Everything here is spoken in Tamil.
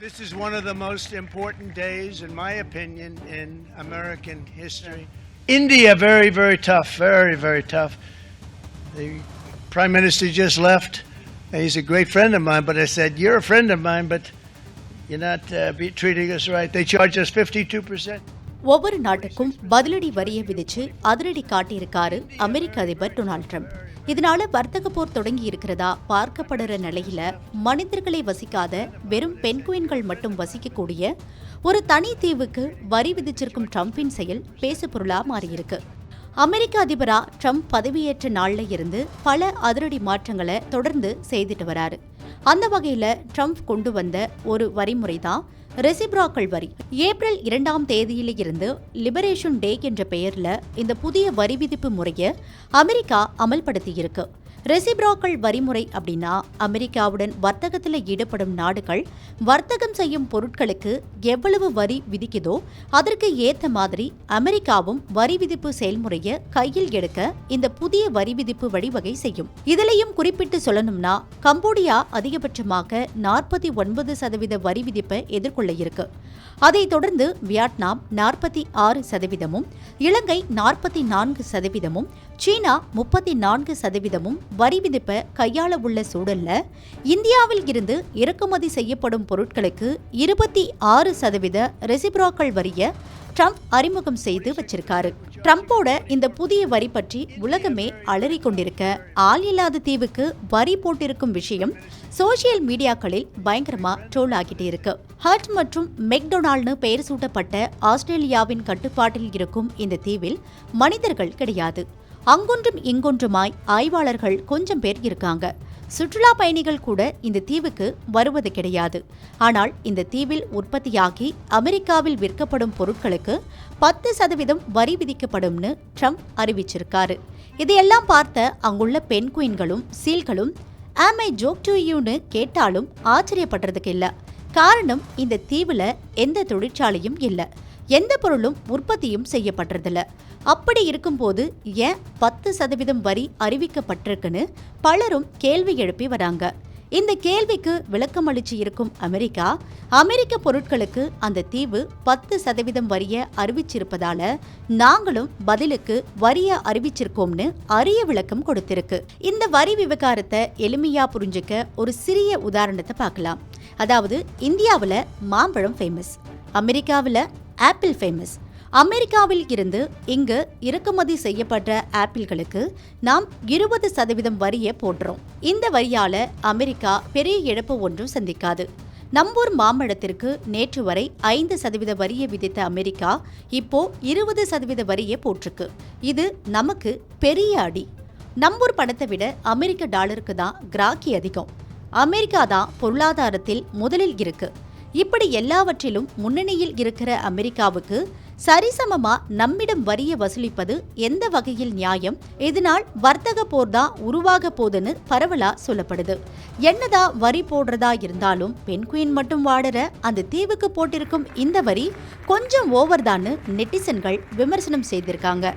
This is one of the most important days, in my opinion, in American history. India, very, very tough, very, very tough. The Prime Minister just left. He's a great friend of mine, but I said, You're a friend of mine, but you're not uh, be treating us right. They charge us 52%. ஒவ்வொரு நாட்டுக்கும் பதிலடி வரியை விதிச்சு அதிரடி காட்டியிருக்காரு அமெரிக்க அதிபர் டொனால்ட் ட்ரம்ப். இதனால வர்த்தக போர் தொடங்கி இருக்கிறதா பார்க்கப்படுற நிலையில மனிதர்களை வசிக்காத வெறும் பெண்குயின்கள் மட்டும் வசிக்கக்கூடிய ஒரு தனி தீவுக்கு வரி விதிச்சிருக்கும் ட்ரம்பின் செயல் பேசுபொருளா மாறியிருக்கு. அமெரிக்க அதிபரா ட்ரம்ப் பதவியேற்ற நாள்ல இருந்து பல அதிரடி மாற்றங்களை தொடர்ந்து செய்துட்டு வராரு. அந்த வகையில ட்ரம்ப் கொண்டு வந்த ஒரு வரிமுறை தான் ரெசிப்ராக்கள் வரி. ஏப்ரல் இரண்டாம் தேதியிலிருந்து லிபரேஷன் டே என்ற பெயர்ல இந்த புதிய வரி விதிப்பு முறையை அமெரிக்கா அமல்படுத்தியிருக்கு. ரெசிப்ராக்கள் வரிமுறை அப்படின்னா அமெரிக்காவுடன் வர்த்தகத்தில் ஈடுபடும் நாடுகள் வர்த்தகம் செய்யும் பொருட்களுக்கு எவ்வளவு வரி விதிக்குதோ அதற்கு ஏற்ற மாதிரி அமெரிக்காவும் வரி விதிப்பு செயல்முறையை கையில் எடுக்க இந்த புதிய வரி விதிப்பு வழிவகை செய்யும். இதிலையும் குறிப்பிட்டு சொல்லணும்னா கம்போடியா அதிகபட்சமாக நாற்பத்தி ஒன்பது சதவீத வரி விதிப்பை எதிர்கொள்ள இருக்கு. அதைத் தொடர்ந்து வியட்நாம் நாற்பத்தி ஆறு சதவீதமும் இலங்கை நாற்பத்தி நான்கு சதவீதமும் சீனா முப்பத்தி நான்கு சதவீதமும் வரி விதிப்பை கையாள உள்ள சூழல்ல இந்தியாவில் இருந்து இறக்குமதி செய்யப்படும் பொருட்களுக்கு இருபத்தி ஆறு சதவீத ரெசிப்ராக்கள் வரிய ட்ரம்ப் அறிமுகம் செய்து வச்சிருக்காரு. ட்ரம்போட இந்த புதிய வரி பற்றி உலகமே அலறி கொண்டிருக்க ஆள் இல்லாத தீவுக்கு வரி போட்டிருக்கும் விஷயம் சோசியல் மீடியாக்களில் பயங்கரமா ட்ரோல் ஆகிட்டு இருக்கு. ஹர்ட் மற்றும் மெக்டொனால்ட்னு பெயர் சூட்டப்பட்ட ஆஸ்திரேலியாவின் கட்டுப்பாட்டில் இருக்கும் இந்த தீவில் மனிதர்கள் கிடையாது. அங்கொன்றும் இங்கொன்றுமாய் ஆய்வாளர்கள் கொஞ்சம் பேர் இருக்காங்க. சுற்றுலா பயணிகள் கூட இந்த தீவுக்கு வருவது கிடையாது. ஆனால் இந்த தீவில் உற்பத்தியாகி அமெரிக்காவில் விற்கப்படும் பொருட்களுக்கு பத்து சதவீதம் வரி விதிக்கப்படும்னு ட்ரம்ப் அறிவிச்சிருக்காரு. இதையெல்லாம் பார்த்த அங்குள்ள பென்குயின்களும் சீல்களும் ஆம் ஐ ஜோக் டு யூன்னு கேட்டாலும் ஆச்சரியப்படுறதுக்கு இல்லை. காரணம் இந்த தீவுல எந்த தொழிற்சாலையும் இல்லை. எந்த பொருளும் உற்பத்தியும் செய்யப்படுறதில்ல அப்படி இருக்கும்போது ஏன் பத்து சதவீதம் வரி அறிவிக்கப்பட்டிருக்குன்னு பலரும் கேள்வி எழுப்பி வராங்க. இந்த கேள்விக்கு விளக்கமளிச்சு இருக்கும் அமெரிக்கா அமெரிக்க பொருட்களுக்கு அந்த தீவு பத்து சதவீதம் வரிய அறிவிச்சிருப்பதால நாங்களும் பதிலுக்கு வரிய அறிவிச்சிருக்கோம்னு அரிய விளக்கம் கொடுத்திருக்கு. இந்த வரி விவகாரத்தை எளிமையா புரிஞ்சுக்க ஒரு சிறிய உதாரணத்தை பார்க்கலாம் அதாவது இந்தியாவில் மாம்பழம் ஃபேமஸ் அமெரிக்காவில் ஆப்பிள் ஃபேமஸ் அமெரிக்காவில் இருந்து இங்கு இறக்குமதி செய்யப்பட்ட ஆப்பிள்களுக்கு நாம் இருபது சதவீதம் வரியை போடுறோம். இந்த வரியால அமெரிக்கா பெரிய இழப்பு ஒன்றும் சந்திக்காது. நம்பூர் மாம்பழத்திற்கு நேற்று வரை ஐந்து சதவீத வரியை விதித்த அமெரிக்கா இப்போ இருபது சதவீத வரியை போட்டிருக்கு. இது நமக்கு பெரிய அடி. நம்பூர் பணத்தை விட அமெரிக்க டாலருக்கு தான் கிராக்கி அதிகம். அமெரிக்கா தான் பொருளாதாரத்தில் முதலில் இருக்கு. இப்படி எல்லாவற்றிலும் முன்னணியில் இருக்கிற அமெரிக்காவுக்கு சரிசமமா நம்மிடம் வரியை வசூலிப்பது எந்த வகையில் நியாயம்? இதனால் வர்த்தக போர் தான் உருவாக போதுன்னு பரவலா சொல்லப்படுது. என்னதான் வரி போடுறதா இருந்தாலும் பென்குயின் மட்டும் வாடுற அந்த தீவுக்கு போட்டிருக்கும் இந்த வரி கொஞ்சம் ஓவர் தான்னு நெட்டிசன்கள் விமர்சனம் செய்திருக்காங்க.